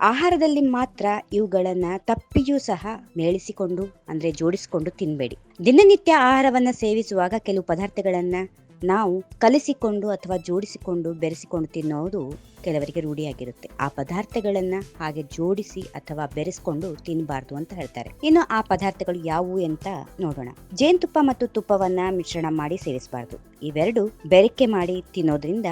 ಆಹಾರದಲ್ಲಿ ಮಾತ್ರ ಇವುಗಳನ್ನ ತಪ್ಪಿಯೂ ಸಹ ಮೇಳಿಸಿಕೊಂಡು, ಅಂದ್ರೆ ಜೋಡಿಸಿಕೊಂಡು ತಿನ್ಬೇಡಿ. ದಿನನಿತ್ಯ ಆಹಾರವನ್ನ ಸೇವಿಸುವಾಗ ಕೆಲವು ಪದಾರ್ಥಗಳನ್ನ ನಾವು ಕಲಿಸಿಕೊಂಡು ಅಥವಾ ಜೋಡಿಸಿಕೊಂಡು ಬೆರೆಸಿಕೊಂಡು ತಿನ್ನೋದು ಕೆಲವರಿಗೆ ರೂಢಿಯಾಗಿರುತ್ತೆ ಆ ಪದಾರ್ಥಗಳನ್ನ ಹಾಗೆ ಜೋಡಿಸಿ ಅಥವಾ ಬೆರೆಸ್ಕೊಂಡು ತಿನ್ನಬಾರ್ದು ಅಂತ ಹೇಳ್ತಾರೆ. ಇನ್ನು ಆ ಪದಾರ್ಥಗಳು ಯಾವುವು ಅಂತ ನೋಡೋಣ. ಜೇನುತುಪ್ಪ ಮತ್ತು ತುಪ್ಪವನ್ನ ಮಿಶ್ರಣ ಮಾಡಿ ಸೇವಿಸಬಾರ್ದು. ಇವೆರಡು ಬೆರಕೆ ಮಾಡಿ ತಿನ್ನೋದ್ರಿಂದ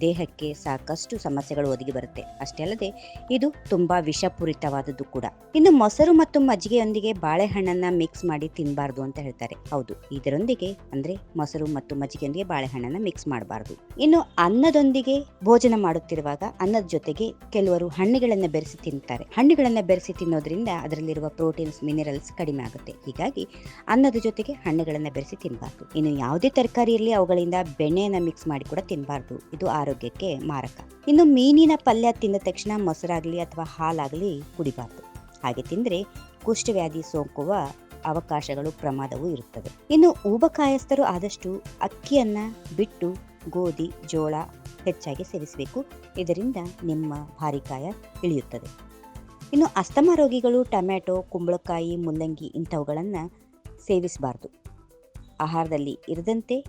ದೇಹಕ್ಕೆ ಸಾಕಷ್ಟು ಸಮಸ್ಯೆಗಳು ಒದಗಿ ಬರುತ್ತೆ. ಅಷ್ಟೇ ಅಲ್ಲದೆ ಇದು ತುಂಬಾ ವಿಷಪೂರಿತವಾದದ್ದು ಕೂಡ. ಇನ್ನು ಮೊಸರು ಮತ್ತು ಮಜ್ಜಿಗೆಯೊಂದಿಗೆ ಬಾಳೆಹಣ್ಣನ್ನ ಮಿಕ್ಸ್ ಮಾಡಿ ತಿನ್ನಬಾರ್ದು ಅಂತ ಹೇಳ್ತಾರೆ. ಹೌದು. ಇದರೊಂದಿಗೆ ಅಂದ್ರೆ ಮೊಸರು ಮತ್ತು ಮಜ್ಜಿಗೆಯೊಂದಿಗೆ ಬಾಳೆಹಣ್ಣನ್ನ ಮಿಕ್ಸ್ ಮಾಡಬಾರ್ದು. ಇನ್ನು ಅನ್ನದೊಂದಿಗೆ ಭೋಜನ ಮಾಡುತ್ತಿರುವಾಗ ಅನ್ನದ ಜೊತೆಗೆ ಕೆಲವರು ಹಣ್ಣುಗಳನ್ನ ಬೆರೆಸಿ ತಿಂತಾರೆ. ಹಣ್ಣುಗಳನ್ನ ಬೆರೆಸಿ ತಿನ್ನೋದ್ರಿಂದ ಅದರಲ್ಲಿರುವ ಪ್ರೋಟೀನ್ಸ್ ಮಿನರಲ್ಸ್ ಕಡಿಮೆ ಆಗುತ್ತೆ. ಹೀಗಾಗಿ ಅನ್ನದ ಜೊತೆಗೆ ಹಣ್ಣುಗಳನ್ನ ಬೆರೆಸಿ ತಿನ್ನಬಾರ್ದು ಇನ್ನು ಯಾವುದೇ ತರಕಾರಿ ಇರಲಿ ಅವುಗಳಿಂದ ಬೆಣ್ಣೆಯನ್ನ ಮಿಕ್ಸ್ ಮಾಡಿ ಕೂಡ ತಿನ್ನಬಾರ್ದು ಇದು ಆರೋಗ್ಯಕ್ಕೆ ಮಾರಕ. ಇನ್ನು ಮೀನಿನ ಪಲ್ಯ ತಿಂದ ತಕ್ಷಣ ಮೊಸರಾಗ್ಲಿ ಅಥವಾ ಹಾಲಾಗಲಿ ಕುಡಿಬಾರ್ದು. ಹಾಗೆ ತಿಂದ್ರೆ ಕುಷ್ಠವ್ಯಾಧಿ, ಸೋಂಕುವ ಅವಕಾಶಗಳು ಪ್ರಮಾದವೂ ಇರುತ್ತದೆ. ಇನ್ನು ಊಬಕಾಯಸ್ಥರು ಆದಷ್ಟು ಅಕ್ಕಿಯನ್ನ ಬಿಟ್ಟು ಗೋಧಿ, ಜೋಳ ಹೆಚ್ಚಾಗಿ ಸೇವಿಸಬೇಕು. ಇದರಿಂದ ನಿಮ್ಮ ಭಾರಿಕಾಯ ಇಳಿಯುತ್ತದೆ. ಇನ್ನು ಅಸ್ತಮಾ ರೋಗಿಗಳು ಟೊಮ್ಯಾಟೊ, ಕುಂಬಳಕಾಯಿ, ಮುಲ್ಲಂಗಿ ಇಂಥವುಗಳನ್ನು ಸೇವಿಸಬಾರ್ದು. ಆಹಾರದಲ್ಲಿ ಇರದಂತೆ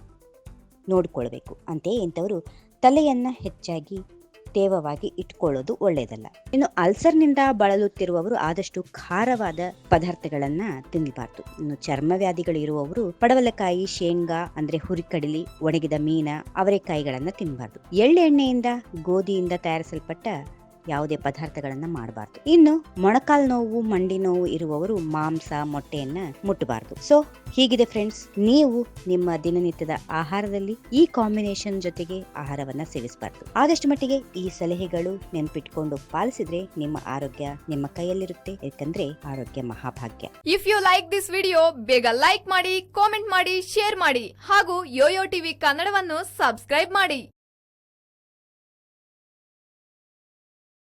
ನೋಡಿಕೊಳ್ಬೇಕು. ಅಂತೆಯೇ ಇಂಥವರು ತಲೆಯನ್ನು ಹೆಚ್ಚಾಗಿ ತೇವವಾಗಿ ಇಟ್ಕೊಳ್ಳೋದು ಒಳ್ಳೆಯದಲ್ಲ ಇನ್ನು ಅಲ್ಸರ್ನಿಂದ ಬಳಲುತ್ತಿರುವವರು ಆದಷ್ಟು ಖಾರವಾದ ಪದಾರ್ಥಗಳನ್ನ ತಿನ್ನಬಾರ್ದು ಇನ್ನು ಚರ್ಮವ್ಯಾಧಿಗಳು ಇರುವವರು ಪಡವಲಕಾಯಿ, ಶೇಂಗಾ, ಅಂದ್ರೆ ಹುರಿಕಡಲಿ, ಒಣಗಿದ ಮೀನ, ಅವರೆಕಾಯಿಗಳನ್ನ ತಿನ್ನಬಾರ್ದು ಎಳ್ಳೆಣ್ಣೆಯಿಂದ ಗೋಧಿಯಿಂದ ತಯಾರಿಸಲ್ಪಟ್ಟ ಯಾವುದೇ ಪದಾರ್ಥಗಳನ್ನು ಮಾಡಬಾರ್ದು. ಇನ್ನು ಮೊಣಕಾಲ್ ನೋವು, ಮಂಡಿ ನೋವು ಇರುವವರು ಮಾಂಸ, ಮೊಟ್ಟೆಯನ್ನ ಮುಟ್ಟಬಾರ್ದು. ಸೊ ಹೀಗಿದೆ ಫ್ರೆಂಡ್ಸ್ ನೀವು ನಿಮ್ಮ ದಿನನಿತ್ಯದ ಆಹಾರದಲ್ಲಿ ಈ ಕಾಂಬಿನೇಷನ್ ಜೊತೆಗೆ ಆಹಾರವನ್ನ ಸೇವಿಸಬಾರ್ದು. ಆದಷ್ಟು ಮಟ್ಟಿಗೆ ಈ ಸಲಹೆಗಳು ನೆನಪಿಟ್ಕೊಂಡು ಪಾಲಿಸಿದ್ರೆ ನಿಮ್ಮ ಆರೋಗ್ಯ ನಿಮ್ಮ ಕೈಯಲ್ಲಿರುತ್ತೆ, ಯಾಕಂದ್ರೆ ಆರೋಗ್ಯ ಮಹಾಭಾಗ್ಯ. If you like this video ಬೇಗ ಲೈಕ್ ಮಾಡಿ ಕಾಮೆಂಟ್ ಮಾಡಿ ಶೇರ್ ಮಾಡಿ, ಹಾಗೂ ಯೋಯೋ ಟಿವಿ ಕನ್ನಡವನ್ನು ಸಬ್ಸ್ಕ್ರೈಬ್ ಮಾಡಿ.